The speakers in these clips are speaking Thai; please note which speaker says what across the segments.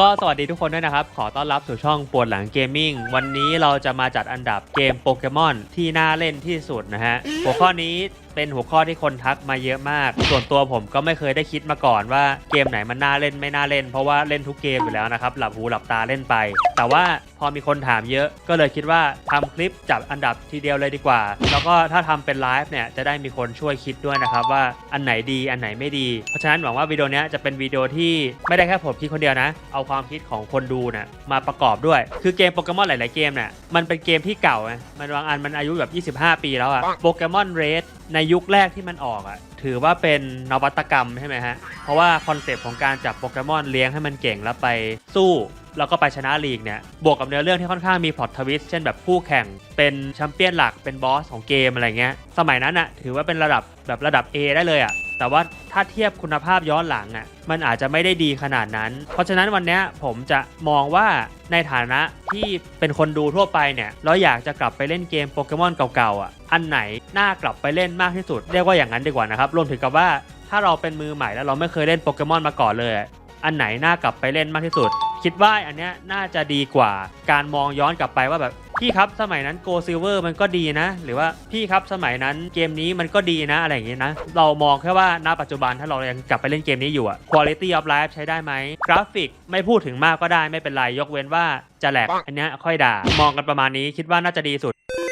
Speaker 1: ก็สวัสดีทุกคนด้วยนะครับ ขอต้อนรับสู่ช่องปวดหลังเกมมิ่งวันนี้เราจะมาจัดอันดับเกมโปเกมอนที่น่าเล่นที่สุดนะฮะหัวข้อนี้ เป็นหัวข้อที่คนทักมาเยอะมาก ส่วนตัวผมก็ไม่เคยได้คิดมาก่อนว่าเกมไหนมันน่าเล่นไม่น่าเล่น เพราะว่าเล่นทุกเกมอยู่แล้วนะครับหลับหูหลับตาเล่นไป แต่ว่าพอมีคนถามเยอะก็เลยคิดว่าทำคลิปจับอันดับทีเดียวเลยดีกว่า แล้วก็ถ้าทำเป็นไลฟ์เนี่ยจะได้มีคนช่วยคิดด้วยนะครับว่าอันไหนดีอันไหนไม่ดี เพราะฉะนั้นหวังว่าวิดีโอนี้จะเป็นวิดีโอที่ไม่ได้แค่ผมคิดคนเดียวนะ เอาความคิดของคนดูนะมาประกอบด้วย คือเกมโปเกมอนหลาย ๆ เกมเนี่ยมันเป็นเกมที่เก่าไงมันบางอันมันอายุแบบ 25 ปีแล้วอะโปเกมอนเรดในยุคแรกที่มันออกอะถือว่าเป็นนวัตกรรมใช่ไหมฮะ เพราะว่าคอนเซปต์ของการจับโปเกมอนเลี้ยงให้มันเก่งแล้วไปสู้แล้วก็ไปชนะลีกเนี่ย บวกกับเนื้อเรื่องที่ค่อนข้างมีพล็อตทวิสต์เช่นแบบคู่แข่ง เป็นแชมเปี้ยนหลักเป็นบอสของเกมอะไรเงี้ย สมัยนั้นอะถือว่าเป็นระดับแบบระดับ A ได้เลยอะ แต่ว่าถ้าเทียบคุณภาพย้อนหลังอะมันอาจจะไม่ได้ดีขนาดนั้น เพราะฉะนั้นวันนี้ผมจะมองว่าในฐานะที่เป็นคนดูทั่วไปเนี่ยเราอยากจะกลับไปเล่นเกมโปเกมอนเก่าๆอะอันไหนน่ากลับไปเล่นมากที่สุด เรียกว่าอย่างนั้นดีกว่านะครับรวมถึงกับว่าถ้าเราเป็นมือใหม่แล้วเราไม่เคยเล่นโปเกมอนมาก่อนเลย อะอันไหนน่ากลับไปเล่นมากที่สุด คิดว่าอันเนี้ยน่าจะดีกว่าการมองย้อนกลับไปว่าแบบพี่ครับสมัยนั้น Go Silver มันก็ดีนะ หรือว่าพี่ครับสมัยนั้นเกมนี้มันก็ดีนะอะไรอย่างงี้นะ เรามองแค่ว่าณปัจจุบันถ้าเรายังกลับไปเล่นเกมนี้อยู่อะ Quality of Life ใช้ได้ไหมกราฟิกไม่พูดถึงมากก็ได้ไม่เป็นไรยกเว้นว่าจะแหลกอันเนี้ยค่อยด่ามองกันประมาณนี้คิดว่าน่าจะดีสุดเพ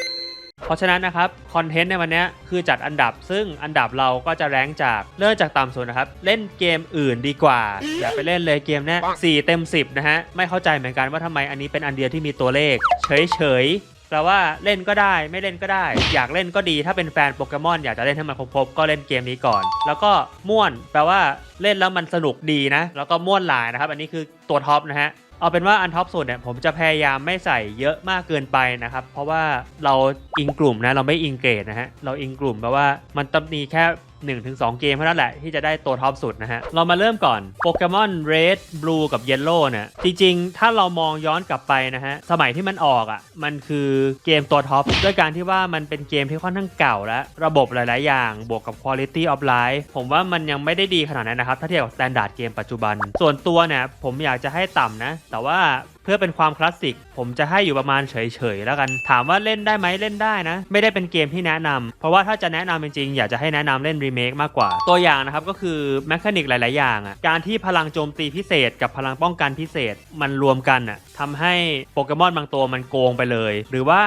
Speaker 1: ราะฉะนั้นนะครับคอนเทนต์ในวันเนี้ยคือจัดอันดับ ซึ่งอันดับเราก็จะแรงจากเริ่มจากต่ำสุดนะครับ เล่นเกมอื่นดีกว่า อย่าไปเล่นเลยเกมเนี้ยสี่เต็ม 10 นะฮะ ไม่เข้าใจเหมือนกันว่าทำไมอันนี้เป็นอันเดียวที่มีตัวเลข เฉยๆแปลว่าเล่นก็ได้ไม่เล่นก็ได้ อยากเล่นก็ดีถ้าเป็นแฟนโปเกมอนอยากจะเล่นให้มันครบๆก็เล่นเกมนี้ก่อน แล้วก็ม่วนแปลว่าเล่นแล้วมันสนุกดีนะ แล้วก็ม่วนหลายนะครับ อันนี้คือตัวท็อปนะฮะ เอาเป็นว่าอันท็อปสุดเนี่ยผมจะพยายามไม่ใส่เยอะมากเกินไปนะครับ เพราะว่าเราอิงกลุ่มนะเราไม่อิงเกรดนะฮะเราอิงกลุ่มแปลว่ามันต้องมีแค่ 1-2 เกมเท่านั้นแหละที่จะได้ตัวท็อปสุดนะฮะ เรามาเริ่มก่อนโปเกมอนเรดบลูกับเยลโล่เนี่ยจริงๆ ถ้าเรามองย้อนกลับไปนะฮะ สมัยที่มันออกอะ่ะ มันคือเกมตัวท็อปด้วยการที่ว่ามันเป็นเกมที่ค่อนข้างเก่าแล้วระบบหลาย ๆ อย่างบวกกับ Quality of Life ผมว่ามันยังไม่ได้ดีขนาดนั้นนะครับ ถ้าเทียบกับ s t ต n d า r d เกมปัจจุบัน ส่วนตัวเนี่ยผมอยากจะให้ต่ำนะ แต่ว่าเพื่อเป็นความคลาสสิก ผมจะให้อยู่ประมาณเฉยๆแล้วกัน ถามว่าเล่นได้ไหมเล่นได้นะ ไม่ได้เป็นเกมที่แนะนำเพราะว่าถ้าจะแนะนำจริงๆ อยากจะให้แนะนำเล่นรีเมคมากกว่า ตัวอย่างนะครับก็คือแมคานิกหลายๆ อย่างอะการที่พลังโจมตีพิเศษ กับพลังป้องกันพิเศษมันรวมกันอะทำให้โปเกมอนบางตัวมันโกงไปเลย หรือว่า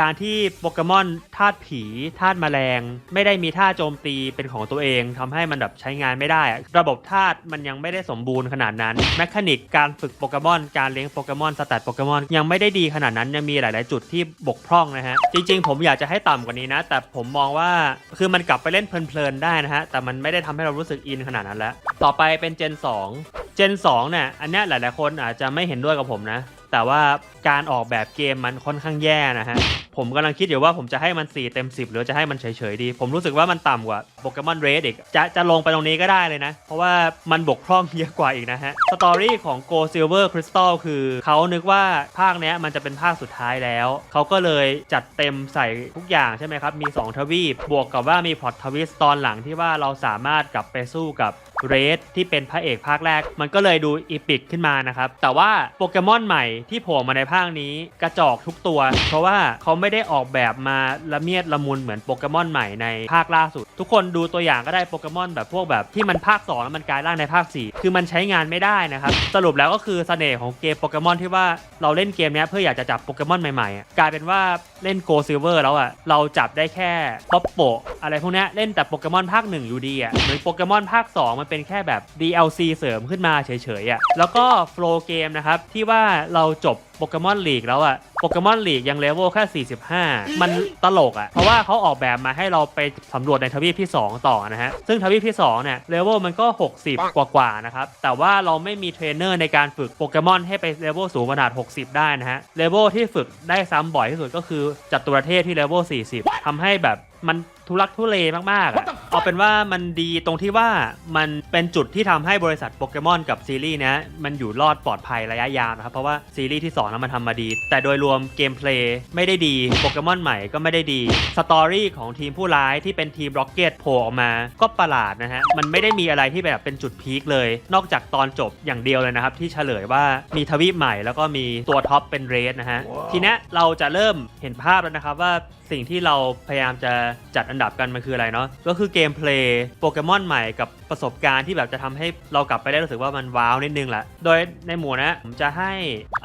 Speaker 1: การที่โปเกมอนธาตุผีธาตุแมลง ไม่ได้มีท่าโจมตีเป็นของตัวเองทำให้มันแบบใช้งานไม่ได้ ระบบธาตุมันยังไม่ได้สมบูรณ์ขนาดนั้นแมคานิกการฝึกโปเกมอนการเลี้ยงโปเกมอนสแตทโปเกมอนยังไม่ได้ดีขนาดนั้นยังมีหลาย ๆ จุดที่บกพร่องนะฮะ จริง ๆ ผมอยากจะให้ต่ำกว่านี้นะ แต่ผมมองว่าคือมันกลับไปเล่นเพลิน ๆ ได้นะฮะ แต่มันไม่ได้ทำให้เรารู้สึกอินขนาดนั้นแล้ว ต่อไปเป็นเจน 2 เจน2เนี่ยอันนี้ยหลาย ๆ คนอาจจะไม่เห็นด้วยกับผมนะ แต่ว่าการออกแบบเกมมันค่อนข้างแย่นะฮะ ผมกำลังคิดอยู่ว่าผมจะให้มัน 4 เต็ม 10 หรือจะให้มันเฉยๆดี ผมรู้สึกว่ามันต่ำกว่าโปเกมอนเรดอีก จะจะลงไปตรงนี้ก็ได้เลยนะ เพราะว่ามันบกพร่องเยอะกว่าอีกนะฮะ สตอรี่ของ Go Silver Crystal คือเขานึกว่าภาคเนี้ยมันจะเป็นภาคสุดท้ายแล้ว เขาก็เลยจัดเต็มใส่ทุกอย่างใช่ไหมครับ มี 2 ทวีป บวกกับว่ามีพล็อตทวิสต์ตอนหลังที่ว่าเราสามารถกลับไปสู้กับเรดที่เป็นพระเอกภาคแรก มันก็เลยดูอีพิกขึ้นมานะครับ แต่ว่าโปเกมอนใหม่ที่โผล่มาในภาคนี้กระจอกทุกตัว เพราะว่าเขาไม่ได้ออกแบบมาละเมียดละมุนเหมือนโปเกมอนใหม่ในภาคล่าสุด ทุกคนดูตัวอย่างก็ได้โปเกมอนแบบพวกแบบที่มันภาค 2 แล้วมันกลายร่างในภาค 4 คือมันใช้งานไม่ได้นะครับ สรุปแล้วก็คือเสน่ห์ของเกมโปเกมอนที่ว่าเราเล่นเกมนี้เพื่ออยากจะจับโปเกมอนใหม่ๆ กลายเป็นว่าเล่นโกซิลเวอร์แล้วอะเราจับได้แค่ป๊อปโปอะไรพวกนี้เล่นแต่โปเกมอนภาคหนึ่งอยู่ดีอะเหมือนโปเกมอนภาค 2 มันเป็นแค่แบบ DLC เสริมขึ้นมาเฉยๆอะแล้วก็โฟล์เกมนะครับที่ว่าเราจบโปเกมอนลีกแล้วอะโปเกมอนลีกยังเลเวลแค่ 45 มันตลกอะเพราะว่าเขาออกแบบมาให้เราไปสำรวจในทวีปที่ 2 ต่อนะฮะ ซึ่งทวีปที่ 2 เนี่ยเลเวลมันก็ 60 กว่าๆนะครับ แต่ว่าเราไม่มีเทรนเนอร์ในการฝึกโปเกมอนให้ไปเลเวลสูงขนาด 60 ได้นะฮะ เลเวลที่ฝึกได้ซ้ำบ่อยที่สุดก็คือจัตุรเทพที่เลเวล40ทำให้แบบมันทุลักทุเลมากๆอะ เอาเป็นว่ามันดีตรงที่ว่ามันเป็นจุดที่ทำให้บริษัทโปเกมอนกับซีรีส์เนี้ยมันอยู่รอดปลอดภัยระยะยาวนะครับ เพราะว่าซีรีส์ที่2นั้นมันทำมาดี แต่โดยรวมเกมเพลย์ไม่ได้ดีโปเกมอนใหม่ก็ไม่ได้ดีสตอรี่ของทีมผู้ร้ายที่เป็นทีมร็อกเก็ตโผล่ออกมาก็ประหลาดนะฮะมันไม่ได้มีอะไรที่แบบเป็นจุดพีคเลย นอกจากตอนจบอย่างเดียวเลยนะครับ ที่เฉลยว่ามีทวีปใหม่แล้วก็มีตัวท็อปเป็นเรสนะฮะทีเนี้ยเราจะเริ่มเห็นภาพแล้วนะครับว่าสิ่งที่เราพยายามจะจัดอันดับกันมันคืออะไรเนาะก็คือเกมเพลย์โปเกมอนใหม่กับประสบการณ์ที่แบบจะทำให้เรากลับไปได้รู้สึกว่ามันว้าวนิดนึงแหละ โดยในหมู่นะ ผมจะให้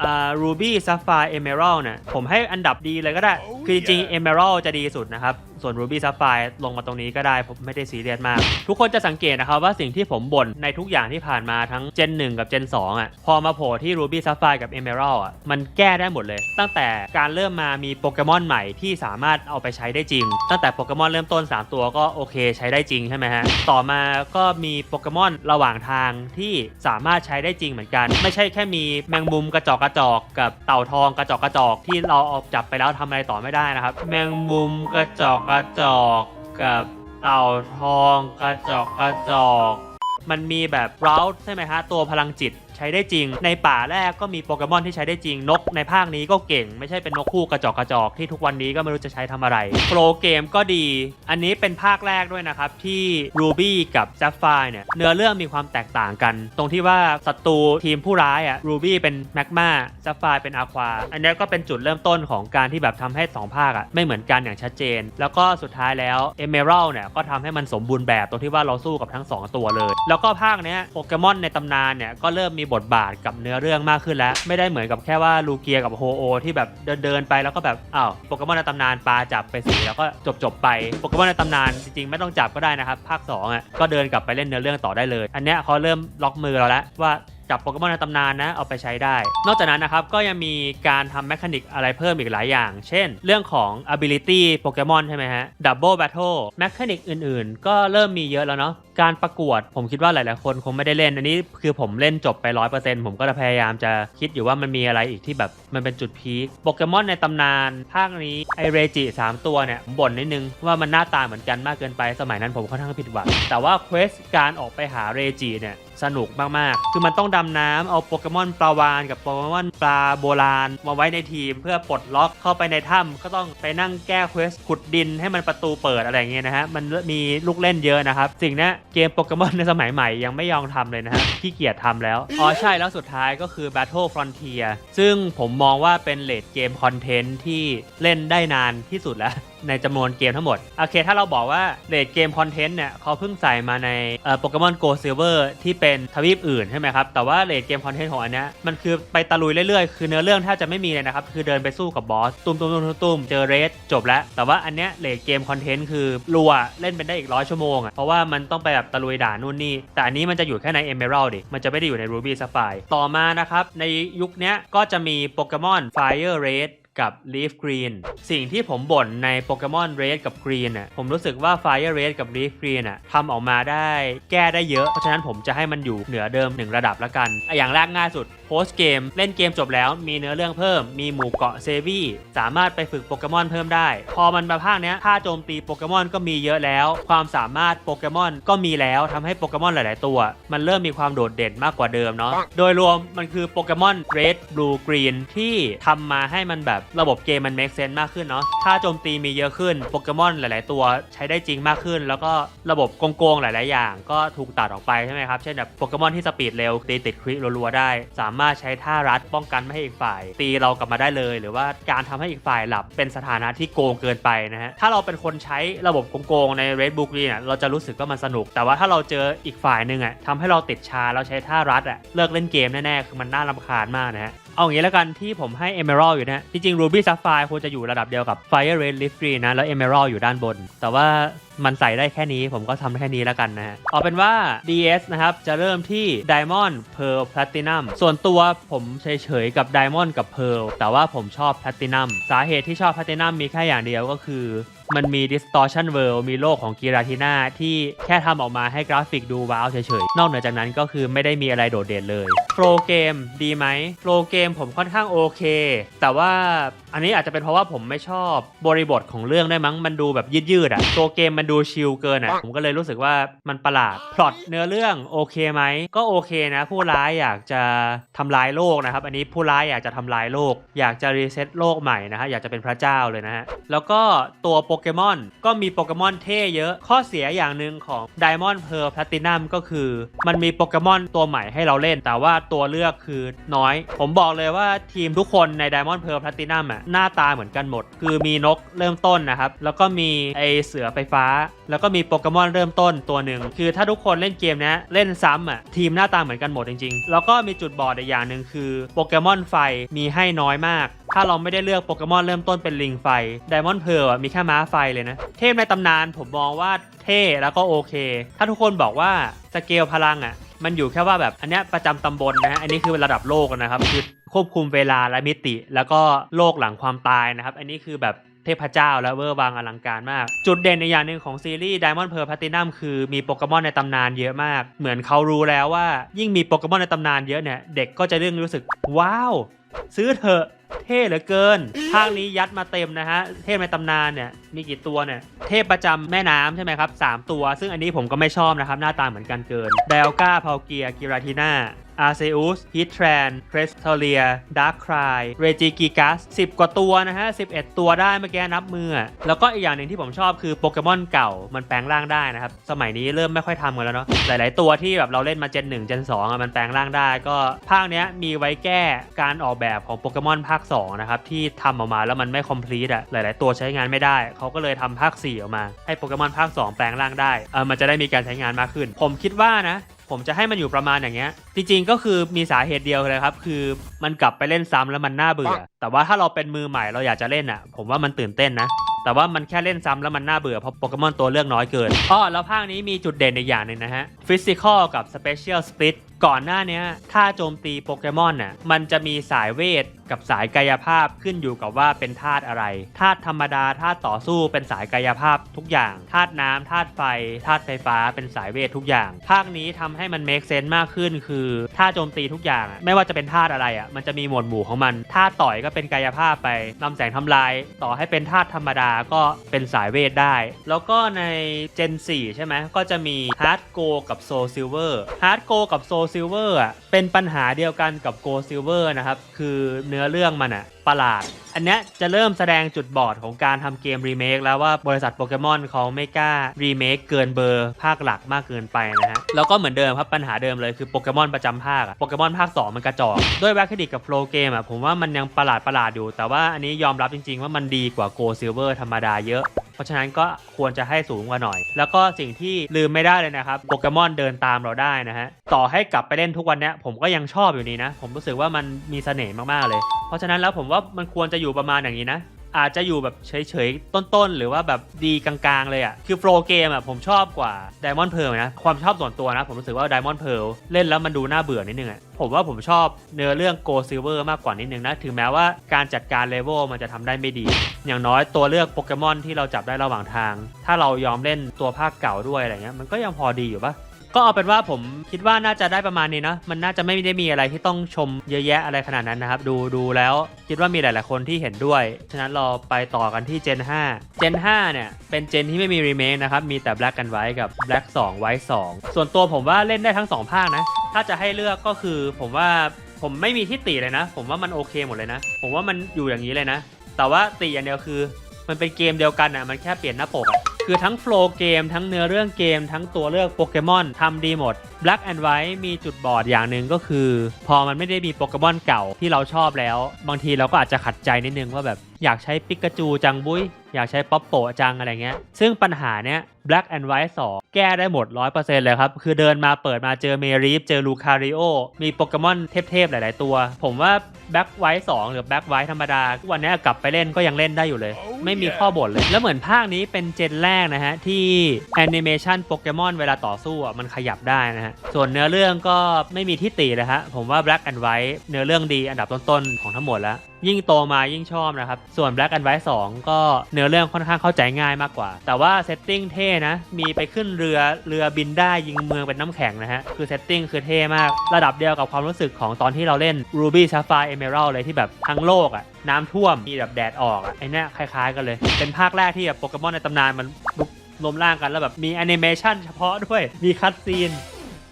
Speaker 1: อ่า Ruby Sapphire Emerald เนี่ยผมให้อันดับดีเลยก็ได้ คือจริงๆ Emerald จะดีสุดนะครับ ส่วน Ruby Sapphire ลงมาตรงนี้ก็ได้ผมไม่ได้ซีเรียสมาก ทุกคนจะสังเกตนะครับว่าสิ่งที่ผมบ่นในทุกอย่างที่ผ่านมาทั้ง Gen 1 กับ Gen 2อะพอมาโผล่ที่ Ruby Sapphire กับ Emerald อะมันแก้ได้หมดเลย ตั้งแต่การเริ่มมามีโปเกมอนใหม่ที่สามารถเอาไปใช้ได้จริง ตั้งแต่โปเกมอนเริ่มต้น 3 ตัวก็โอเคใช้ได้จริงใช่ไหมฮะต่อมาก็มีโปเกมอนระหว่างทางที่สามารถใช้ได้จริงเหมือนกัน ไม่ใช่แค่มีแมงมุมกระจอกกระจอกกับเต่าทองกระจอกกระจอกที่เราเอาจับไปแล้วทำอะไรต่อไม่ได้นะครับแมงมุมกระจอกกระจอกกับเต่าทองกระจอกกระจอก มันมีแบบ route ใช่ไหมฮะ ตัวพลังจิต ช้ได้จริง ในป่าแรกก็มีโปเกมอนที่ใช้ได้จริงนกในภาคนี้ก็เก่ง ไม่ใช่เป็นนกคู่กระจอกกระจอกที่ทุกวันนี้ก็ไม่รู้จะใช้ทำอะไรโปรเกมก็ดี อันนี้เป็นภาคแรกด้วยนะครับที่ Ruby กับ s a p p h i r เนี่ยเนื้อเรื่องมีความแตกต่างกัน ตรงที่ว่าศัตรูทีมผู้ร้ายอะ Ruby เป็นแมกมา s a p p h i r เป็น Aqua อันนี้ก็เป็นจุดเริ่มต้นของการที่แบบทำให้สองภาคอะไม่เหมือนกันอย่างชัดเจน แล้วก็สุดท้ายแล้ว Emerald เนี่ยก็ทำให้มันสมบูรณ์แบบตรงที่ว่าเราสู้กับทั้งสองตัวเลย แล้วก็ภาคเนี้ยโปเกมอนในตำนานเนี่ยก็เริ่มมีบทบาทกับเนื้อเรื่องมากขึ้นแล้ว ไม่ได้เหมือนกับแค่ว่าลูเกียกับโฮโอที่แบบเดินเดินไปแล้วก็แบบอ้าวโปเกมอนในตำนานปลาจับไปสิแล้วก็จบจบไปโปเกมอนในตำนานจริงๆ ไม่ต้องจับก็ได้นะครับภาค2อะก็เดินกลับไปเล่นเนื้อเรื่องต่อได้เลย อันเนี้ยเขาเริ่มล็อกมือเราแล้วว่า จับโปเกมอนในตำนานนะเอาไปใช้ได้ นอกจากนั้นนะครับก็ยังมีการทำแมคานิกอะไรเพิ่มอีกหลายอย่าง เช่น เรื่องของ ability โปเกมอนใช่ไหมฮะ double battle แมคานิกอื่นๆ ก็เริ่มมีเยอะแล้วเนาะการประกวดผมคิดว่าหลายๆ คนคงไม่ได้เล่น อันนี้คือผมเล่นจบไป 100%ผมก็จะพยายามจะคิดอยู่ว่ามันมีอะไรอีกที่แบบมันเป็นจุดพีคโปเกมอนในตำนาน ภาคนี้ไอเรจิ3ตัวเนี่ยบ่นนิดนึงว่ามันหน้าตาเหมือนกันมากเกินไปสมัยนั้นผมค่อนข้างผิดหวังแต่ว่าเควสการออกไปหาเรจิเนี่ย สนุกมากๆ คือมันต้องดำน้ำเอาโปเกมอนปลาวานกับโปเกมอนปลาโบราณ มาไว้ในทีม เพื่อปลดล็อกเข้าไปในถ้ำก็ต้องไปนั่งแก้เควสขุดดินให้มันประตูเปิดอะไรเงี้ยนะฮะ มันมีลูกเล่นเยอะนะครับ สิ่งนี้เกมโปเกมอนในสมัยใหม่ยังไม่ยอมทำเลยนะฮะขี้เกียจทำแล้ว อ๋อใช่แล้วสุดท้ายก็คือ Battle Frontier ซึ่งผมมองว่าเป็นเลดเกมคอนเทนต์ที่เล่นได้นานที่สุดแล้ว ในจำนวนเกมทั้งหมด โอเค ถ้าเราบอกว่าเลดเกมคอนเทนต์เนี่ยเขาเพิ่งใส่มาในโปเกมอนโกลซิลเวอร์ที่เป็นทวีปอื่นใช่ไหมครับ แต่ว่าเลดเกมคอนเทนต์ของอันนี้มันคือไปตะลุยเรื่อยๆ คือเนื้อเรื่องแทบจะไม่มีเลยนะครับ คือเดินไปสู้กับบอส ตุ้มตุ้มตุ้มตุ้มเจอเรสจบแล้ว แต่ว่าอันเนี้ยเลดเกมคอนเทนต์คือรัวเล่นเป็นได้อีกร้อยชั่วโมงอะเพราะว่ามันต้องไปแบบตะลุยด่านนู่นนี่ แต่อันนี้มันจะอยู่แค่ใน Emerald ดิมันจะไม่ได้อยู่ใน Ruby Sapphire ต่อมานะครับในยุคเนี้ยก็จะมีโปเกมอน Fire Red กับ Leaf Green สิ่งที่ผมบ่นในโปเกมอน Red กับ Green น่ะผมรู้สึกว่า Fire Red กับ Leaf Green น่ะทำออกมาได้แก้ได้เยอะ เพราะฉะนั้นผมจะให้มันอยู่เหนือเดิม 1 ระดับละกัน อย่างแรกง่ายสุด โพสเกม เล่นเกมจบแล้วมีเนื้อเรื่องเพิ่ม มีหมู่เกาะเซวี่สามารถไปฝึกโปเกมอนเพิ่มได้ พอมันมาภาคเนี้ยท่าโจมตีโปเกมอนก็มีเยอะแล้ว ความสามารถโปเกมอนก็มีแล้วทำให้โปเกมอนหลาย ๆ ตัว มันเริ่มมีความโดดเด่นมากกว่าเดิมเนาะโดยรวมมันคือโปเกมอน Red Blue Green ที่ทำมาให้มันแบบระบบเกมมัน make sense มากขึ้นเนาะท่าโจมตีมีเยอะขึ้นโปเกมอนหลาย ๆ ตัวใช้ได้จริงมากขึ้น แล้วก็ระบบโกง ๆ หลาย ๆ อย่าง ก็ถูกตัดออกไปใช่ไหมครับเช่นแบบโปเกมอนที่สปีดเร็วตีติดควิรัวๆได้สามารถใช้ท่ารัดป้องกันไม่ให้อีกฝ่าย ตีเรากลับมาได้เลย หรือว่าการทำให้อีกฝ่ายหลับเป็นสถานะที่โกงเกินไปนะฮะถ้าเราเป็นคนใช้ระบบโกงๆใน Red Book นี่เนี่ยเราจะรู้สึกว่ามันสนุก แต่ว่าถ้าเราเจออีกฝ่ายหนึ่งอะทำให้เราติดชาเราใช้ท่ารัดอะเลิกเล่นเกมแน่ๆคือมันน่ารำคาญมากนะฮะเอาอย่างนี้แล้วกันที่ผมให้ Emerald อยู่นะจริงๆ Ruby Sapphire ควรจะอยู่ระดับเดียวกับ Fire Red Leaf Green นะแล้ว Emerald อยู่ด้านบน แต่ว่ามันใส่ได้แค่นี้ผมก็ทำแค่นี้แล้วกันนะฮะเอาเป็นว่า DS นะครับ จะเริ่มที่ Diamond Pearl Platinum ส่วนตัวผมเฉยๆกับ Diamond กับ Pearl แต่ว่าผมชอบ Platinum สาเหตุที่ชอบ Platinum มีแค่อย่างเดียวก็คือมันมี distortion world มีโลกของกีราทิน่าที่แค่ทำออกมาให้กราฟิกดูว้าวเฉยๆ นอกเหนือจากนั้นก็คือไม่ได้มีอะไรโดดเด่นเลย โปรเกมดีไหม โปรเกมผมค่อนข้างโอเค แต่ว่าอันนี้อาจจะเป็นเพราะว่าผมไม่ชอบบริบทของเรื่องได้มั้ง มันดูแบบยืดๆอะโปรเกมมันดูชิลเกินอะผมก็เลยรู้สึกว่ามันประหลาดพล็อตเนื้อเรื่องโอเคไหมก็โอเคนะ ผู้ร้ายอยากจะทำลายโลกนะครับ อันนี้ผู้ร้ายอยากจะทำลายโลก อยากจะรีเซ็ตโลกใหม่นะฮะอยากจะเป็นพระเจ้าเลยนะฮะแล้วก็ตัวโปเกมอนก็มีโปเกมอนเท่เยอะ ข้อเสียอย่างหนึ่งของ Diamond Pearl Platinum ก็คือ มันมีโปเกมอนตัวใหม่ให้เราเล่น แต่ว่าตัวเลือกคือน้อย ผมบอกเลยว่าทีมทุกคนใน Diamond Pearl Platinum อะหน้าตาเหมือนกันหมด คือมีนกเริ่มต้นนะครับ แล้วก็มีไอเสือไฟฟ้าแล้วก็มีโปเกมอนเริ่มต้นตัวหนึ่งคือถ้าทุกคนเล่นเกมนี้เล่นซ้ำอะทีมหน้าตาเหมือนกันหมดจริงๆ แล้วก็มีจุดบอดอีกอย่างหนึ่งคือโปเกมอนไฟมีให้น้อยมาก ถ้าเราไม่ได้เลือกโปเกมอนเริ่มต้นเป็นลิงไฟ Diamond Pearl อะมีแค่ม้าไฟเลยนะ เทพในตำนานผมมองว่าเท่แล้วก็โอเค ถ้าทุกคนบอกว่าสเกลพลังอะมันอยู่แค่ว่าแบบอันนี้ประจำตำบลนะฮะอันนี้คือระดับโลกนะครับคือควบคุมเวลาและมิติ แล้วก็โลกหลังความตายนะครับ อันนี้คือแบบ เทพเจ้าและเวอร์วังอลังการมาก จุดเด่นในอย่างหนึ่งของซีรีส์ Diamond Pearl Platinum คือมีโปเกมอนในตำนานเยอะมาก เหมือนเขารู้แล้วว่า ยิ่งมีโปเกมอนในตำนานเยอะเนี่ย เด็กก็จะเรื่องรู้สึก ว้าว ซื้อเถอะเท่เหลือเกิน ภาคนี้ยัดมาเต็มนะฮะ เทพในตำนานเนี่ย มีกี่ตัวเนี่ย เทพประจำแม่น้ำใช่ไหมครับ 3 ตัว ซึ่งอันนี้ผมก็ไม่ชอบนะครับ หน้าตาเหมือนกันเกินเบลกาพาเกียกิราทิน่าอาเซอุสฮิตแทรนเครสเทเลียดาร์คครายเรจิกิกัส10 กว่าตัวนะฮะ 11 ตัวได้เมื่อกี้นับมือ แล้วก็อีกอย่างหนึ่งที่ผมชอบคือโปเกมอนเก่ามันแปลงร่างได้นะครับ สมัยนี้เริ่มไม่ค่อยทำกันแล้วเนาะ หลาย ๆ ตัวที่แบบเราเล่นมาเจน1เจน2อะมันแปลงร่างได้ ก็ภาคเนี้ยมีไว้แก้การออกแบบของโปเกมอนภาค2นะครับที่ทำออกมาแล้วมันไม่คอมพลีทอะหลาย ๆ ตัวใช้งานไม่ได้เขาก็เลยทำภาค4ออกมา ให้โปเกมอนภาค 2 แปลงร่างได้เออมันจะได้มีการใช้งานมากขึ้น ผมคิดว่านะ ผมจะให้มันอยู่ประมาณอย่างเงี้ย จริงๆก็คือมีสาเหตุเดียวเลยครับ คือมันกลับไปเล่นซ้ำแล้วมันน่าเบื่อ แต่ว่าถ้าเราเป็นมือใหม่เราอยากจะเล่นอะ ผมว่ามันตื่นเต้นนะ แต่ว่ามันแค่เล่นซ้ำแล้วมันน่าเบื่อเพราะโปเกมอนตัวเลือกน้อยเกินอ้อแล้วภาคนี้มีจุดเด่นอีกอย่างหนึ่งนะฮะฟิสิกอลกับสเปเชียลสปิ t ก่อนหน้านี้ถ้าโจมตีโปเกมอนน่ะมันจะมีสายเวท กับสายกายภาพขึ้นอยู่กับว่าเป็นธาตุอะไรธาตุธรรมดาธาตุต่อสู้เป็นสายกายภาพทุกอย่างธาตุน้ำธาตุไฟธาตุไฟฟ้าเป็นสายเวททุกอย่าง ภาคนี้ทำให้มันเมคเซนต์มากขึ้น คือถ้าโจมตีทุกอย่าง ไม่ว่าจะเป็นธาตุอะไรอะมันจะมีหมวดหมู่ของมันธาตุต่อยก็เป็นกายภาพไปนำแสงทำลาย ต่อให้เป็นธาตุธรรมดาก็เป็นสายเวทได้ แล้วก็ใน Gen 4 ใช่ไหมก็จะมีฮาร์ดโกกับโซซิลเวอร์ฮาร์ดโกกับโซซิลเวอร์อะเป็นปัญหาเดียวกันกับโกซิลเวอร์นะครับคือเนื้อเรื่องมันอะประหลาด อันเนี้ยจะเริ่มแสดงจุดบอดของการทำเกมรีเมคแล้วว่าบริษัทโปเกมอนเขาไม่กล้ารีเมคเกินเบอร์ภาคหลักมากเกินไปนะฮะ แล้วก็เหมือนเดิมครับปัญหาเดิมเลยคือโปเกมอนประจำภาคโปเกมอนภาค 2 มันกระจอก ด้วยแบ็คเครดิตกับโฟลเกมอะผมว่ามันยังประหลาดประหลาดอยู่ แต่ว่าอันนี้ยอมรับจริง ๆ ว่ามันดีกว่าโกลซิลเวอร์ธรรมดาเยอะ ราะฉะนั้นก็ควรจะให้สูงกว่าหน่อย แล้วก็สิ่งที่ลืมไม่ได้เลยนะครับโปเกมอนเดินตามเราได้นะฮะต่อให้กลับไปเล่นทุกวันเนี้ยผมก็ยังชอบอยู่นี่นะ ผมรู้สึกว่ามันมีเสน่ห์มากๆเลย เพราะฉะนั้นแล้วผมว่ามันควรจะอยู่ประมาณอย่างนี้นะ อาจจะอยู่แบบเฉยๆ ต้นๆ หรือว่าแบบดีกลางๆ เลยอะ่ะ คือโปรเกมอะผมชอบกว่า Diamond Pearl นะ ความชอบส่วนตัวนะ ผมรู้สึกว่า Diamond Pearl เล่นแล้วมันดูน่าเบื่อนิดนึงอะ่ะ ผมว่าผมชอบเนื้อเรื่อง Go Silver มากกว่านิดนึงนะ ถึงแม้ว่าการจัดการเลเวลมันจะทำได้ไม่ดี อย่างน้อยตัวเลือกโปเกมอนที่เราจับได้ระหว่างทาง ถ้าเรายอมเล่นตัวภาคเก่าด้วยอะไรเงี้ย มันก็ยังพอดีอยู่ปะ ก็เอาเป็นว่าผมคิดว่าน่าจะได้ประมาณนี้นะมันน่าจะไม่ได้มีอะไรที่ต้องชมเยอะแยะอะไรขนาดนั้นนะครับ ดูดูแล้วคิดว่ามีหลาย ๆ คนที่เห็นด้วย ฉะนั้นเราไปต่อกันที่ Gen 5 Gen 5 เนี่ย เป็นเจนที่ไม่มีรีเมคนะครับ มีแต่ Black and White กับ Black 2 White 2 ส่วนตัวผมว่าเล่นได้ทั้ง 2 ภาคนะ ถ้าจะให้เลือกก็คือผมว่าผมไม่มีที่ติเลยนะ ผมว่ามันโอเคหมดเลยนะ ผมว่ามันอยู่อย่างนี้เลยนะ แต่ว่าติอย่างเดียวคือ มันเป็นเกมเดียวกันอะมันแค่เปลี่ยนหน้าปกอะ คือทั้งโฟล์เกมทั้งเนื้อเรื่องเกม ทั้งตัวเลือกโปเกมอนทำดีหมด Black and White มีจุดบอดอย่างหนึ่งก็คือ พอมันไม่ได้มีโปเกมอนเก่าที่เราชอบแล้ว บางทีเราก็อาจจะขัดใจนิดนึงว่าแบบอยากใช้ปิกาจูจังบุ้ย อยากใช้ป๊อปโปจังอะไรเงี้ย ซึ่งปัญหาเนี้ย Black and White 2 แก้ได้หมด 100%เลยครับ คือเดินมาเปิดมาเจอเมรีฟเจอลูคาริโอ มีโปเกมอนเทพๆ หลายๆตัว ผมว่าแบ็กไวท์สหรือแบ็กไวท์ธรรมดาทุกวันนี้กลับไปเล่นก็ยังเล่นได้อยู่เลย ไม่มีข้อบ่นเลย แล้วเหมือนภาคนี้เป็นเจนแรกนะฮะ ที่แอนิเมชันโปเกมอนเวลาต่อสู้อะมันขยับได้นะฮะ ส่วนเนื้อเรื่องก็ไม่มีที่ติเลยฮะผมว่า Black and White เนื้อเรื่องดีอันดับต้นๆของทั้งหมดแล้ว ยิ่งโตมายิ่งชอบนะครับ ส่วน Black and White 2 ก็เนื้อเรื่องค่อนข้างเข้าใจง่ายมากกว่า แต่ว่าเซตติ้งเท่นะ มีไปขึ้นเรือเรือบินได้ยิงเมืองเป็นน้ำแข็งนะฮะ คือเซตติ้งคือเท่มาก ระดับเดียวกับความรู้สึกของตอนที่เราเล่น Ruby Sapphire Emerald เลยที่แบบทั้งโลกอะน้ำท่วมมีแบบแดดออกอะไอเนี้ยคล้ายๆกันเลย เป็นภาคแรกที่แบบโปเกมอนในตำนานมันลุกรวมร่างกันแล้วแบบมีแอนิเมชันเฉพาะด้วยมีคัตซีน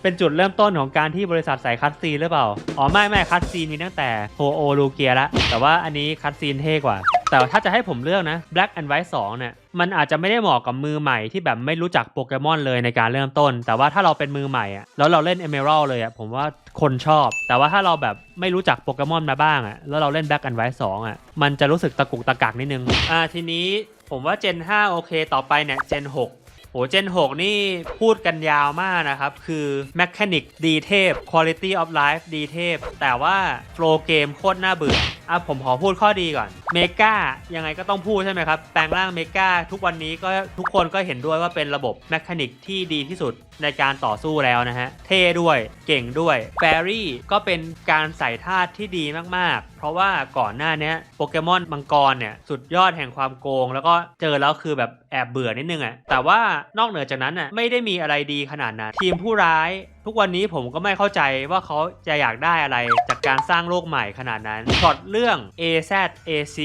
Speaker 1: เป็นจุดเริ่มต้นของการที่บริษัทใส่คัตซีนหรือเปล่า อ๋อไม่ไม่คัตซีนมีตั้งแต่โฮโอลูเกียละแต่ว่าอันนี้คัตซีนเท่กว่า แต่ถ้าจะให้ผมเลือกนะ Black and White 2เนี่ยมันอาจจะไม่ได้เหมาะกับมือใหม่ที่แบบไม่รู้จักโปเกมอนเลยในการเริ่มต้น แต่ว่าถ้าเราเป็นมือใหม่อะแล้วเราเล่น Emerald เลยอะผมว่าคนชอบ แต่ว่าถ้าเราแบบไม่รู้จักโปเกมอนมาบ้างอะแล้วเราเล่น Black and White 2อะมันจะรู้สึกตะกุกตะกักนิดนึงอ่าทีนี้ผมว่า Gen 5 โอเค ต่อไปเนี่ย Gen 6 เจน 6 นี่พูดกันยาวมากนะครับ คือ Mechanic ดีเทพ Quality of Life ดีเทพ แต่ว่า Flow เกมโคตรน่าเบื่ออะผมขอพูดข้อดีก่อนเมกายังไงก็ต้องพูดใช่ไหมครับ แปลงร่างเมกาทุกวันนี้ก็ทุกคนก็เห็นด้วยว่าเป็นระบบ Mechanic ที่ดีที่สุดในการต่อสู้แล้วนะฮะ เท่ด้วยเก่งด้วยแฟรี่ก็เป็นการใส่ธาตุที่ดีมากๆเพราะว่าก่อนหน้านี้โปเกมอนมังกรเนี่ยสุดยอดแห่งความโกง แล้วก็เจอแล้วคือแบบแอบเบื่อนิดนึงอะ่ะแต่ว่านอกเหนือจากนั้นอะไม่ได้มีอะไรดีขนาดนั้นทีมผู้ร้าย ทุกวันนี้ผมก็ไม่เข้าใจว่าเขาจะอยากได้อะไรจากการสร้างโลกใหม่ขนาดนั้นพล็อตเรื่อง AZ AC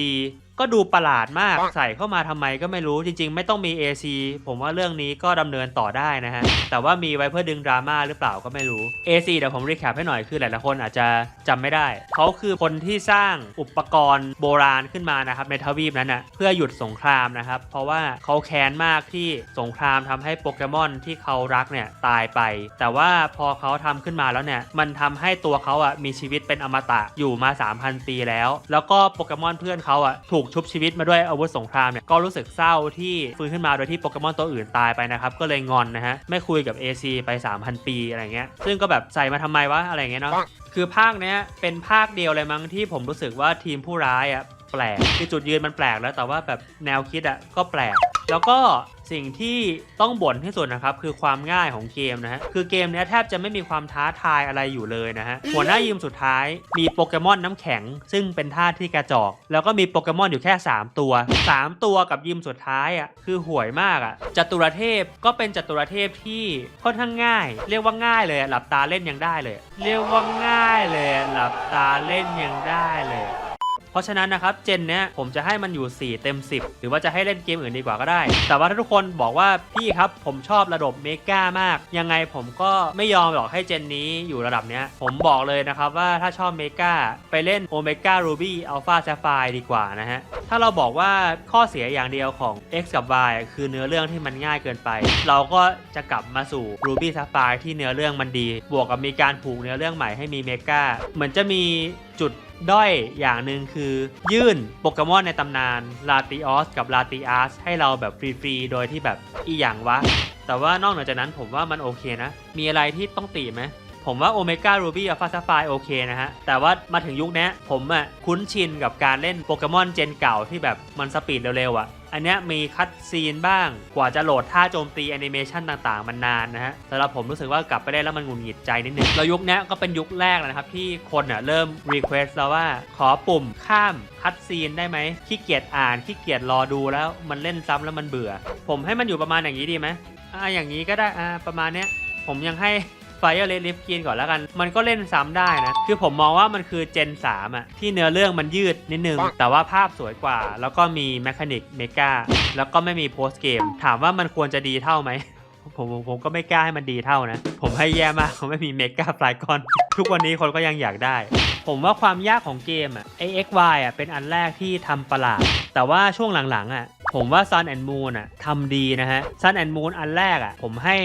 Speaker 1: ก็ดูประหลาดมากใส่เข้ามาทำไมก็ไม่รู้จริง ๆ ไม่ต้องมี AC ผมว่าเรื่องนี้ก็ดำเนินต่อได้นะฮะ แต่ว่ามีไว้เพื่อดึงดราม่าหรือเปล่าก็ไม่รู้ AC เดี๋ยวผมรีแคปให้หน่อยคือหลายๆคนอาจจะจำไม่ได้ เขาคือคนที่สร้างอุปกรณ์โบราณขึ้นมานะครับในทวีปนั้นนะเพื่อหยุดสงครามนะครับ เพราะว่าเขาแค้นมากที่สงครามทำให้โปเกมอนที่เขารักเนี่ยตายไป แต่ว่าพอเขาทำขึ้นมาแล้วเนี่ยมันทำให้ตัวเขาอะมีชีวิตเป็นอมตะอยู่มา 3,000 ปีแล้ว แล้วก็โปเกมอนเพื่อนเขาอะถูกชุบชีวิตมาด้วยอาวุธสงครามเนี่ยก็รู้สึกเศร้าที่ฟื้นขึ้นมาโดยที่โปเกมอนตัวอื่นตายไปนะครับก็เลยงอนนะฮะไม่คุยกับ AC ไป 3,000 ปีอะไรเงี้ยซึ่งก็แบบใส่มาทำไมวะอะไรเงี้ยเนาะคือภาคเนี้ยเป็นภาคเดียวเลยมั้งที่ผมรู้สึกว่าทีมผู้ร้ายอะแปลกคือจุดยืนมันแปลกแล้วแต่ว่าแบบแนวคิดอะก็แปลก แล้วก็ สิ่งที่ต้องบ่นที่สุดนะครับคือความง่ายของเกมนะฮะคือเกมเนี้ยแทบจะไม่มีความท้าทายอะไรอยู่เลยนะฮะหัวหน้ายิมสุดท้ายมีโปเกมอนน้ำแข็ง ซึ่งเป็นท่าที่กระจอก แล้วก็มีโปเกมอนอยู่แค่ 3 ตัว 3 ตัวกับยิมสุดท้ายอะคือห่วยมากอะจตุรเทพก็เป็นจตุรเทพที่ค่อนข้างง่าย เรียกว่าง่ายเลยอะหลับตาเล่นยังได้เลย เรียกว่าง่ายเลยอะหลับตาเล่นยังได้เลย เพราะฉะนั้นนะครับเจนเนี้ยผมจะให้มันอยู่ 4 เต็ม 10 หรือว่าจะให้เล่นเกมอื่นดีกว่าก็ได้ แต่ว่าถ้าทุกคนบอกว่าพี่ครับผมชอบระบบเมกามาก ยังไงผมก็ไม่ยอมหรอกให้เจนนี้อยู่ระดับเนี้ยผมบอกเลยนะครับว่าถ้าชอบเมกาไปเล่นโอเมก้ารูบี้อัลฟาแซฟไฟดีกว่านะฮะถ้าเราบอกว่าข้อเสียอย่างเดียวของ X กับ Y คือเนื้อเรื่องที่มันง่ายเกินไป เราก็จะกลับมาสู่ Ruby Sapphire ที่เนื้อเรื่องมันดี บวกกับมีการผูกเนื้อเรื่องใหม่ให้มีเมกาเหมือนจะมีจุดด้อยอย่างหนึ่งคือยื่นโปเกมอนในตำนานลาติออสกับลาติอาสให้เราแบบฟรีๆ โดยที่แบบอีหยังวะ แต่ว่านอกเหนือจากนั้นผมว่ามันโอเคนะ มีอะไรที่ต้องตีไหม ผมว่าโอเมก้ารูบี้อัลฟาซาไฟโอเคนะฮะ แต่ว่ามาถึงยุคนี้ผมอะ่ะคุ้นชินกับการเล่นโปเกมอนเจนเก่าที่แบบมันสปีดเร็วๆอะ่ะอันเนี้ยมีคัดซีนบ้าง กว่าจะโหลดท่าโจมตีแอนิเมชันต่างๆ มันนานนะฮะสำหรับผมรู้สึกว่ากลับไปได้แล้วมันหงุดหงิดใจนิดนึงแล้วยุคนี้ก็เป็นยุคแรกเลยนะครับ ที่คนอ่เริ่มรีเควสต์แล้วว่าขอปุ่มข้ามคัดซีนได้ไหมขี้เกียจอ่านขี้เกียจรอดูแล้วมันเล่นซ้ำแล้วมันเบื่อ ผมให้มันอยู่ประมาณอย่างนี้ดีไหมอ่าอย่างนี้ก็ได้อ่าประมาณเนี้ยผมยังให้ Fire Red Rift กินก่อนแล้วกัน มันก็เล่นซ้ำได้นะ คือผมมองว่ามันคือเจน 3 อะ ที่เนื้อเรื่องมันยืดนิดนึง แต่ว่าภาพสวยกว่า แล้วก็มีแมคานิกเมกาแล้วก็ไม่มีโพสเกม ถามว่ามันควรจะดีเท่าไหมผมผมผมก็ไม่กล้าให้มันดีเท่านะ ผมให้แย่มากผมไม่มีเมกาฟลายกอน ทุกวันนี้คนก็ยังอยากได้ ผมว่าความยากของเกมอะไอ XY อะเป็นอันแรกที่ทำประหลาด แต่ว่าช่วงหลังๆอะผมว่า Sun and Moon อะทำดีนะฮะ Sun and Moon อันแรกอะผมให้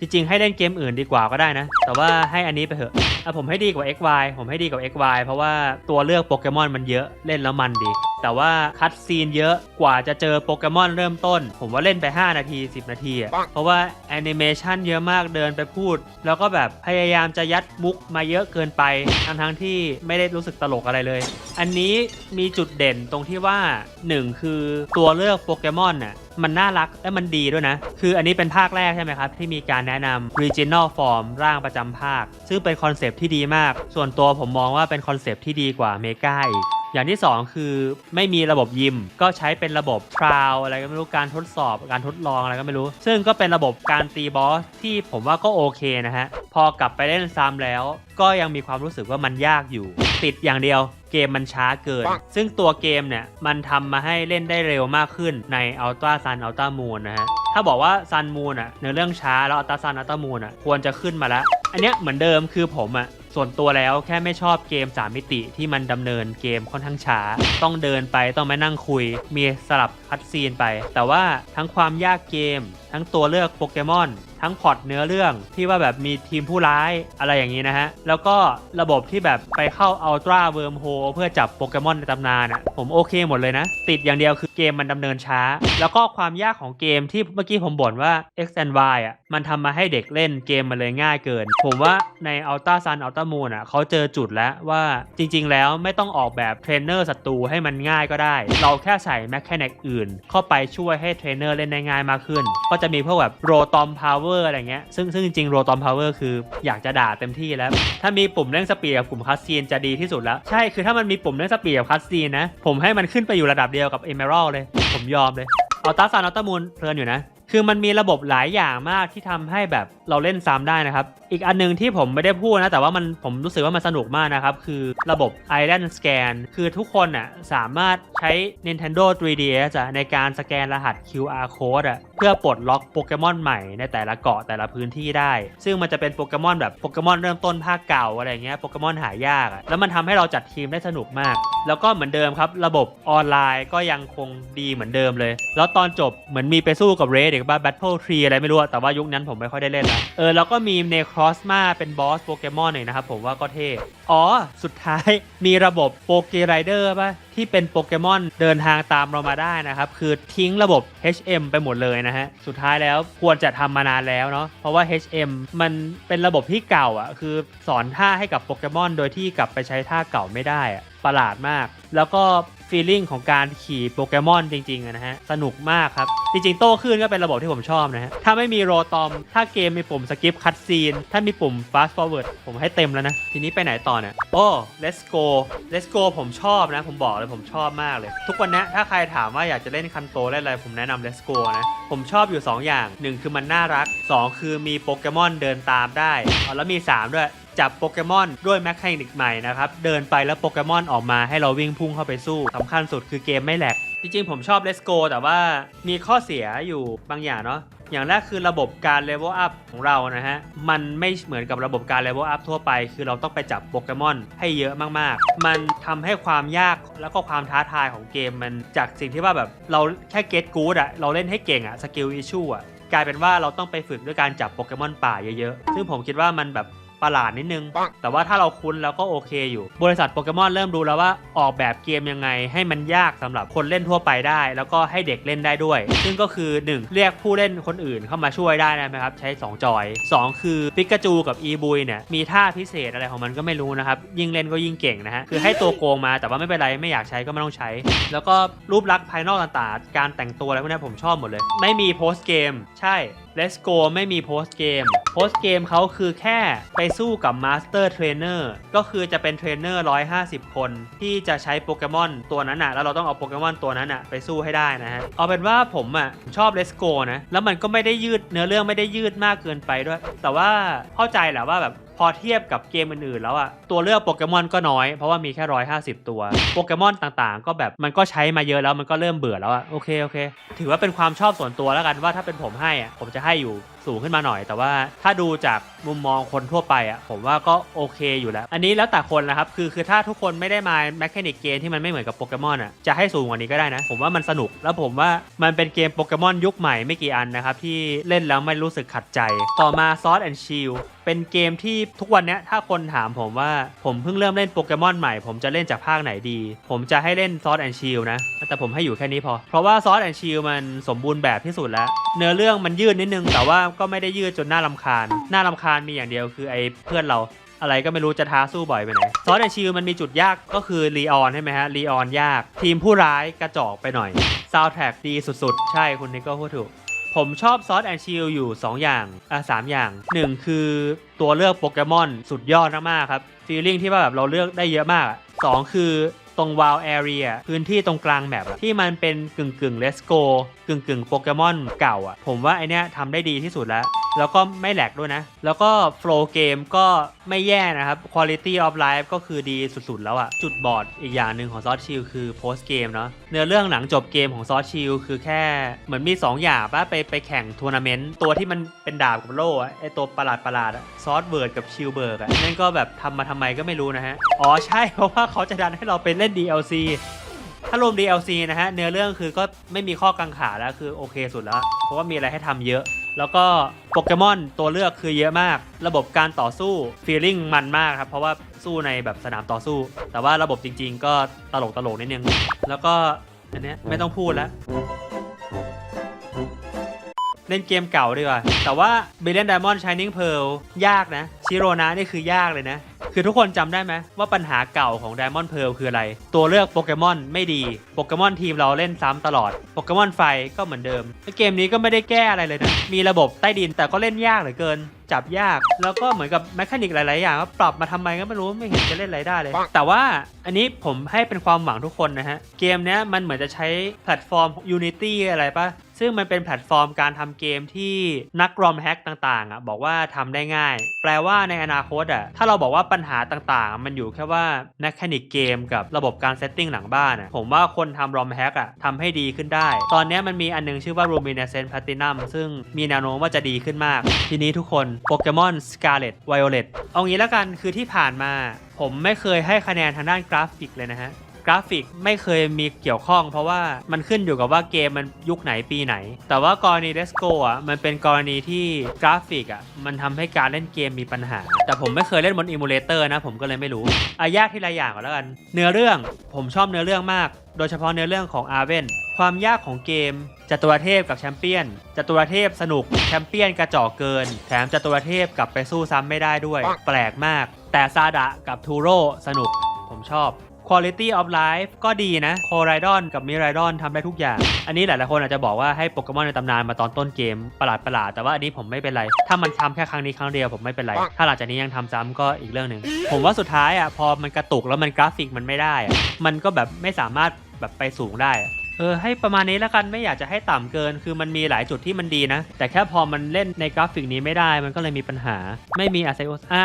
Speaker 1: จริงๆ ให้เล่นเกมอื่นดีกว่าก็ได้นะ แต่ว่าให้อันนี้ไปเถอะ อะผมให้ดีกว่า XY ผมให้ดีกว่า XY เพราะว่าตัวเลือกโปเกมอนมันเยอะเล่นแล้วมันดี แต่ว่าคัดซีนเยอะกว่าจะเจอโปเกมอนเริ่มต้น ผมว่าเล่นไป 5 นาที 10 นาทีอะเพราะว่าแอนิเมชันเยอะมากเดินไปพูด แล้วก็แบบพยายามจะยัดมุกมาเยอะเกินไปทั้งทั้งๆที่ไม่ได้รู้สึกตลกอะไรเลย อันนี้มีจุดเด่นตรงที่ว่า 1 คือตัวเลือกโปเกมอนน่ะมันน่ารักและมันดีด้วยนะ คืออันนี้เป็นภาคแรกใช่ไหมครับ ที่มีการแนะนำ regional form ร่างประจำภาค ซึ่งเป็นคอนเซปต์ที่ดีมาก ส่วนตัวผมมองว่าเป็นคอนเซปต์ที่ดีกว่าเมกาอีกอย่างที่ 2 คือไม่มีระบบยิม ก็ใช้เป็นระบบทราวอะไรก็ไม่รู้การทดสอบการทดลองอะไรก็ไม่รู้ ซึ่งก็เป็นระบบการตีบอสที่ผมว่าก็โอเคนะฮะ พอกลับไปเล่นซ้ำแล้ว ก็ยังมีความรู้สึกว่ามันยากอยู่ ติดอย่างเดียวเกมมันช้าเกิน ซึ่งตัวเกมเนี่ย มันทำมาให้เล่นได้เร็วมากขึ้นใน Ultra Sun Ultra Moon นะฮะ ถ้าบอกว่า Sun Moon อะเนื้อเรื่องช้าแล้ว Ultra Sun Ultra Moon อะควรจะขึ้นมาแล้ว อันเนี้ยเหมือนเดิมคือผมอะส่วนตัวแล้วแค่ไม่ชอบเกม 3 มิติที่มันดำเนินเกมค่อนข้างช้า ต้องเดินไปต้องมานั่งคุย มีสลับคัดซีนไป แต่ว่าทั้งความยากเกม ทั้งตัวเลือกโปเกมอนทั้งพล็อตเนื้อเรื่องที่ว่าแบบมีทีมผู้ร้ายอะไรอย่างนี้นะฮะ แล้วก็ระบบที่แบบไปเข้าอัลตร้าเวิร์มโฮเพื่อจับโปเกมอนในตำนานอะผมโอเคหมดเลยนะ ติดอย่างเดียวคือเกมมันดำเนินช้า แล้วก็ความยากของเกมที่เมื่อกี้ผมบ่นว่า X and Y อะมันทำมาให้เด็กเล่นเกมมันเลยง่ายเกิน ผมว่าใน Ultra Sun Ultra Moon อะเขาเจอจุดแล้วว่าจริง ๆ แล้วไม่ต้องออกแบบเทรนเนอร์ศัตรูให้มันง่ายก็ได้ เราแค่ใส่แมคแคนิกอื่น เข้าไปช่วยให้เทรนเนอร์เล่นได้ง่ายมากขึ้น ก็จะมีพวกแบบโรตอมพาวเวอร์อะไรเงี้ยซึ่งซึ่งจริงๆโรตอมพาวเวอร์คืออยากจะด่าเต็มที่แล้ว ถ้ามีปุ่มเร่งสปีดกับปุ่มคัสซีนจะดีที่สุดแล้ว ใช่คือถ้ามันมีปุ่มเร่งสปีดกับคัสซีนนะ ผมให้มันขึ้นไปอยู่ระดับเดียวกับเอเมอรัลเลย ผมยอมเลยอัลตาซานอัลตมูลเพลินอยู่นะ คือมันมีระบบหลายอย่างมากที่ทำให้แบบ เราเล่นซ้ำได้นะครับ อีกอันหนึงที่ผมไม่ได้พูดนะ แต่ว่ามันผมรู้สึกว่ามันสนุกมากนะครับ คือระบบ Island Scan คือทุกคนอะสามารถใช้ Nintendo 3DS อะในการสแกนรหัส QR code อะเพื่อปลดล็อกโปเกมอนใหม่ในแต่ละเกาะแต่ละพื้นที่ได้ ซึ่งมันจะเป็นโปเกมอนแบบโปเกมอนเริ่มต้นภาคเก่าอะไรเงี้ยโปเกมอนหายากอะแล้วมันทำให้เราจัดทีมได้สนุกมาก แล้วก็เหมือนเดิมครับ ระบบออนไลน์ก็ยังคงดีเหมือนเดิมเลย แล้วตอนจบเหมือนมีไปสู้กับเรดอีกบ้า Battle Tree อะไรไม่รู้แต่ว่ายุคนั้นผมไม่ค่อยได้เล่นละเออแล้วก็มีเนครอสมาเป็นบอสโปเกมอนหน่อยนะครับผมว่าก็เท่ อ๋อ สุดท้ายมีระบบโปเกไรเดอร์ป่ะ ที่เป็นโปเกมอนเดินทางตามเรามาได้นะครับ คือทิ้งระบบ HM ไปหมดเลยนะฮะ สุดท้ายแล้วควรจะทำมานานแล้วเนาะเพราะว่า HM มันเป็นระบบที่เก่าอะ คือสอนท่าให้กับโปเกมอน โดยที่กลับไปใช้ท่าเก่าไม่ได้อะประหลาดมาก แล้วก็ฟีลลิ่งของการขี่โปเกมอนจริงๆนะฮะ สนุกมากครับ จริงๆ โต้ขึ้นก็เป็นระบบที่ผมชอบนะฮะ ถ้าไม่มีโรตอม ถ้าเกมมีปุ่มสกิปคัตซีน ถ้ามีปุ่ม fast forward ผมให้เต็มแล้วนะ ทีนี้ไปไหนต่อเนี่ยโอ้ let's go let's go ผมชอบนะ ผมบอกเลยผมชอบมากเลย ทุกวันนี้ถ้าใครถามว่าอยากจะเล่นคันโตเล่นอะไร ผมแนะนำ let's go นะ ผมชอบอยู่ 2 อย่าง 1 คือมันน่ารัก 2 คือมีโปเกมอนเดินตามได้แล้วมี 3 ด้วย จับโปเกมอนด้วยแมคคานิกใหม่นะครับ เดินไปแล้วโปเกมอนออกมาให้เราวิ่งพุ่งเข้าไปสู้สำคัญสุดคือเกมไม่แหลกจริงๆ ผมชอบ Let's Go แต่ว่ามีข้อเสียอยู่บางอย่างเนาะอย่างแรกคือระบบการ level up ของเรานะฮะ มันไม่เหมือนกับระบบการ level up ทั่วไป คือเราต้องไปจับโปเกมอนให้เยอะมากๆ มันทำให้ความยากแล้วก็ความท้าทายของเกมมันจากสิ่งที่ว่าแบบเราแค่ get good อะเราเล่นให้เก่งอะ skill issue อะกลายเป็นว่าเราต้องไปฝึกด้วยการจับโปเกมอนป่าเยอะๆ ซึ่งผมคิดว่ามันแบบ ประหลาดนิดนึง แต่ว่าถ้าเราคุ้นแล้วก็โอเคอยู่ บริษัทโปเกมอนเริ่มรู้แล้วว่าออกแบบเกมยังไง ให้มันยากสำหรับคนเล่นทั่วไปได้ แล้วก็ให้เด็กเล่นได้ด้วย ซึ่งก็คือ 1 เรียกผู้เล่นคนอื่นเข้ามาช่วยได้นะครับ ใช้ 2 จอย 2 คือปิกาจูกับอีบุยเนี่ยมีท่าพิเศษอะไรของมันก็ไม่รู้นะครับ ยิ่งเล่นก็ยิ่งเก่งนะฮะคือให้ตัวโกงมาแต่ว่าไม่เป็นไรไม่อยากใช้ก็ไม่ต้องใช้ แล้วก็รูปลักษณ์ภายนอกต่างๆการแต่งตัวอะไรพวกนี้ผมชอบหมดเลย ไม่มีโพสเกมใช่ Let's Go ไม่มีโพสเกมโพสเกมเขาคือแค่ไปสู้กับมาสเตอร์เทรนเนอร์ก็คือจะเป็นเทรนเนอร์ 150 คน ที่จะใช้โปเกมอนตัวนั้นอะแล้วเราต้องเอาโปเกมอนตัวนั้นอะไปสู้ให้ได้นะฮะ เอาเป็นว่าผมอะชอบ Let's Go นะ แล้วมันก็ไม่ได้ยืดเนื้อเรื่องไม่ได้ยืดมากเกินไปด้วย แต่ว่าเข้าใจแหละว่าแบบ พอเทียบกับเกมอื่นๆแล้วอะตัวเลือกโปเกมอนก็น้อย เพราะว่ามีแค่ 150 ตัว โปเกมอนต่างๆ ก็แบบมันก็ใช้มาเยอะแล้วมันก็เริ่มเบื่อแล้วอะโอเคโอเค ถือว่าเป็นความชอบส่วนตัวแล้วกันว่าถ้าเป็นผมให้อะผมจะให้อยู่ สูงขึ้นมาหน่อย แต่ว่าถ้าดูจากมุมมองคนทั่วไปอะผมว่าก็โอเคอยู่แล้ว อันนี้แล้วแต่คนนะครับคือคือถ้าทุกคนไม่ได้มาแมคานิกเกมที่มันไม่เหมือนกับโปเกมอนอะจะให้สูงกว่านี้ก็ได้นะ ผมว่ามันสนุกแล้วผมว่ามันเป็นเกมโปเกมอนยุคใหม่ไม่กี่อันนะครับที่เล่นแล้วไม่รู้สึกขัดใจ ต่อมา Sword and Shield เป็นเกมที่ทุกวันนี้ถ้าคนถามผมว่าผมเพิ่งเริ่มเล่นโปเกมอนใหม่ ผมจะเล่นจากภาคไหนดี ผมจะให้เล่น Sword and Shield นะ แต่ผมให้อยู่แค่นี้พอ เพราะว่า Sword and Shield มันสมบูรณ์แบบที่สุดแล้ว เนื้อเรื่องมันยืดนิดนึงแต่ว่าก็ไม่ได้ยืดจนหน่ารำคาญน่ารำคาญมีอย่างเดียวคือไอ้เพื่อนเราอะไรก็ไม่รู้จะท้าสู้บ่อยไปไหนซอสแอนชิลมันมีจุดยากก็คือรีออนใช่ไหมฮะรีออนยาก ทีมผู้ร้ายกระจอกไปหน่อยซาว d t ท a c k ดีสุดๆ ใช่คุณนิกก็พูดถูก ผมชอบซอสแอนชิลอยู่ 2 อย่างอะสามอย่าง 1 คือตัวเลือกโปเกมอนสุดยอดมากๆครับฟีลลิ่งที่ว่าแบบเราเลือกได้เยอะมากอะสองคือตรงวาลแอเรียพื้นที่ตรงกลางแมปที่มันเป็นกึ่งกึ่งเลสโก กึ่งกึ่งโปเกมอนเก่าอะ ผมว่าไอเนี้ยทำได้ดีที่สุดแล้ว แล้วก็ไม่แหลกด้วยนะ แล้วก็โฟล์เกมก็ไม่แย่นะครับ Quality of Life ก็คือดีสุดๆ แล้วอะจุดบอดอีกอย่างหนึ่งของซอสชิลคือ post game เนาะเนื้อเรื่องหลังจบเกมของซอสชิลคือแค่เหมือนมี 2 อย่างป่ะไปไปแข่งทัวร์นาเมนต์ตัวที่มันเป็นดาบกับโล่ไอตัวประหลาดประหลาดซอสเวิร์ดกับชิลเบิร์กอะนั่นก็แบบทำมาทำไมก็ไม่รู้นะฮะ อ๋อใช่เพราะว่าเขาจะดันให้เราไปเล่น DLC ารวม DLC นะฮะเนื้อเรื่องคือก็ไม่มีข้อกังขาแล้วคือโอเคสุดแล้ว เพราะว่ามีอะไรให้ทำเยอะ แล้วก็โปเกมอนตัวเลือกคือเยอะมาก ระบบการต่อสู้ฟีลลิ่งมันมากครับ เพราะว่าสู้ในแบบสนามต่อสู้ แต่ว่าระบบจริง ๆ ก็ตลกตลกนิดนึงแล้วก็อันเนี้ยไม่ต้องพูดแล้วเล่นเกมเก่าดีกว่า แต่ว่า b i l l i o n Diamond Shining Pearl ยากนะ ชิโรนะนี่คือยากเลยนะ คือทุกคนจำได้ไหมว่าปัญหาเก่าของ Diamond Pearl คืออะไร ตัวเลือกโปเกมอนไม่ดี โปเกมอนทีมเราเล่นซ้ำตลอด โปเกมอนไฟก็เหมือนเดิมแล้วเกมนี้ก็ไม่ได้แก้อะไรเลยนะ มีระบบใต้ดินแต่ก็เล่นยากเหลือเกิน จับยาก แล้วก็เหมือนกับแมคานิกหลาย ๆ อย่างก็ปรับมาทำไมก็ไม่รู้ไม่เห็นจะเล่นอะไรได้เลย แต่ว่าอันนี้ผมให้เป็นความหวังทุกคนนะฮะ เกมเนี้ยมันเหมือนจะใช้แพลตฟอร์ม Unity อะไรปะ ซึ่งมันเป็นแพลตฟอร์มการทำเกมที่นักรอมแฮกต่างๆอะบอกว่าทำได้ง่าย แปลว่าในอนาคตอะถ้าเราบอกว่าปัญหาต่างๆ มันอยู่แค่ว่าแมคานิกเกมกับระบบการเซตติ้งหลังบ้านอะผมว่าคนทำรอมแฮกอะทำให้ดีขึ้นได้ ตอนนี้มันมีอันนึงชื่อว่า Luminescent Platinum ซึ่งมีแนวโน้มว่าจะดีขึ้นมาก ทีนี้ทุกคนโปเกมอน Scarlet Violet เอางี้แล้วกันคือที่ผ่านมา ผมไม่เคยให้คะแนนทางด้านกราฟิกเลยนะฮะ กราฟิกไม่เคยมีเกี่ยวข้อง เพราะว่ามันขึ้นอยู่กับว่าเกมมันยุคไหนปีไหน แต่ว่ากรณี Let's Go อะมันเป็นกรณีที่กราฟิกอะมันทำให้การเล่นเกมมีปัญหา แต่ผมไม่เคยเล่นบนอิมูเลเตอร์นะผมก็เลยไม่รู้อายากที่ละอย่างก่อนแล้วกัน เนื้อเรื่องผมชอบเนื้อเรื่องมาก โดยเฉพาะเนื้อเรื่องของอาเวนความยากของเกมจตุรเทพกับแชมเปี้ยนจตุรเทพสนุกแชมเปี้ยนกระจอกเกิน แถมจตุรเทพกลับไปสู้ซ้ำไม่ได้ด้วย แปลกมาก แต่ซาดะกับทูโร่สนุกผมชอบ Quality of Life ก็ดีนะโคไรดอนกับมิไรดอนทำได้ทุกอย่าง อันนี้หลายๆคนอาจจะบอกว่าให้โปเกมอนในตำนานมาตอนต้นเกมประหลาดประหลาดๆแต่ว่าอันนี้ผมไม่เป็นไร ถ้ามันทำแค่ครั้งนี้ครั้งเดียวผมไม่เป็นไร ถ้าหลังจากนี้ยังทำซ้ำก็อีกเรื่องหนึ่งผมว่าสุดท้ายอะพอมันกระตุกแล้วมันกราฟิกมันไม่ได้อะมันก็แบบไม่สามารถแบบไปสูงได้อะ เออให้ประมาณนี้แล้วกันไม่อยากจะให้ต่ำเกิน คือมันมีหลายจุดที่มันดีนะ แต่แค่พอมันเล่นในกราฟิกนี้ไม่ได้มันก็เลยมีปัญหา ไม่มีอาเซโอสอ่า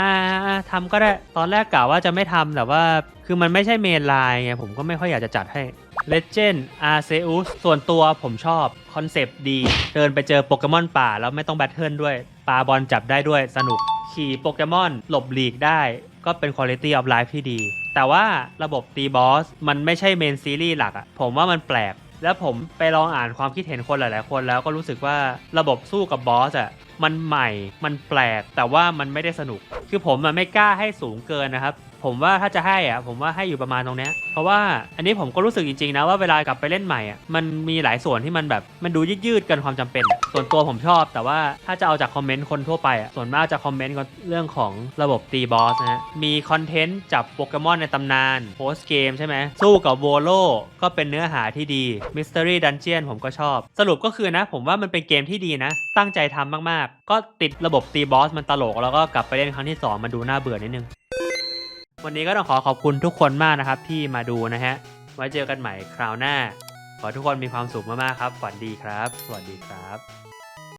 Speaker 1: ทำก็ได้ตอนแรกกะว่าจะไม่ทำแต่ว่าคือมันไม่ใช่เมนไลน์ไงผมก็ไม่ค่อยอยากจะจัดให้ Legend Arceus ส่วนตัวผมชอบคอนเซปต์ดี เดินไปเจอโปเกมอนป่าแล้วไม่ต้องแบทเทิลด้วยปาบอลจับได้ด้วยสนุก ขี่โปเกมอนหลบหลีกได้ ก็เป็น Quality of Life ที่ดี แต่ว่าระบบตีบอสมันไม่ใช่เมนซีรีส์หลักอะผมว่ามันแปลก แล้วผมไปลองอ่านความคิดเห็นคนหลาย ๆ คนแล้วก็รู้สึกว่าระบบสู้กับบอสอะมันใหม่ มันแปลก แต่ว่ามันไม่ได้สนุก คือผมอะไม่กล้าให้สูงเกินนะครับ ผมว่าถ้าจะให้อะผมว่าให้อยู่ประมาณตรงเนี้ยเพราะว่าอันนี้ผมก็รู้สึกจริงๆนะว่าเวลากลับไปเล่นใหม่อะมันมีหลายส่วนที่มันแบบมันดูยืดๆเกินความจำเป็นส่วนตัวผมชอบ แต่ว่าถ้าจะเอาจากคอมเมนต์คนทั่วไปอะส่วนมากจะคอมเมนต์กันเรื่องของระบบตีบอสนะฮะมีคอนเทนต์จับโปเกมอนในตำนานโพสเกมใช่ไหมสู้กับโวโลก็เป็นเนื้อหาที่ดี Mystery Dungeon ผมก็ชอบ สรุปก็คือนะ ผมว่ามันเป็นเกมที่ดีนะ ตั้งใจทำมากๆ ก็ติดระบบตีบอสมันตลกแล้วก็กลับไปเล่นครั้งที่ 2 มันดูน่าเบื่อนิดนึง วันนี้ก็ต้องขอขอบคุณทุกคนมากนะครับที่มาดูนะฮะ ไว้เจอกันใหม่คราวหน้า ขอทุกคนมีความสุขมากๆครับ ฝันดีครับ สวัสดีครับ